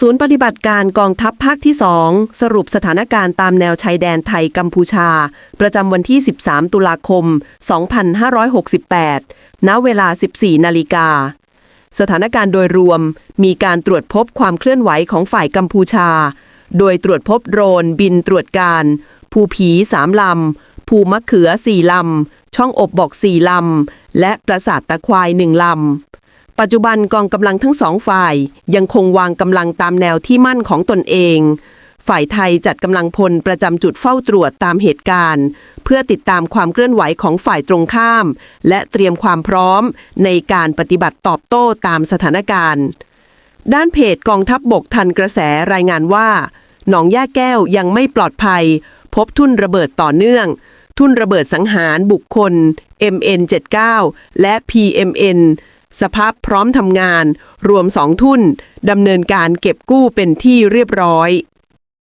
ศูนย์ปฏิบัติการกองทัพภาคที่ 2 สรุปสถานการณ์ตามแนวชายแดนไทยกัมพูชา ประจำวันที่ 13 ตุลาคม 2568 ณ เวลา 14 นาฬิกา สถานการณ์โดยรวมมีการตรวจพบความเคลื่อนไหวของฝ่ายกัมพูชา โดยตรวจพบโดรนบินตรวจการ ภูผีสามลำ ภูมะเขือสี่ลำ ช่องอบบอกสี่ลำ และปราสาทตะควายหนึ่งลำ ปัจจุบันกองกำลังทั้งสองฝ่าย ยังคงวางกำลังตามแนวที่มั่นของตนเอง ฝ่ายไทยจัดกำลังพลประจำจุดเฝ้าตรวจตามเหตุการณ์ เพื่อติดตามความเคลื่อนไหวของฝ่ายตรงข้าม และเตรียมความพร้อมในการปฏิบัติตอบโต้ตามสถานการณ์ ด้านเพจกองทัพบบกทันกระแสรายงานว่า หนองย่าแก้วยังไม่ปลอดภัย พบทุ่นระเบิดต่อเนื่องทุ่นระเบิดสังหารบุคคล MN79 และ PMN สภาพพร้อมทำงาน รวมสองทุ่นดำเนินการเก็บกู้เป็นที่เรียบร้อย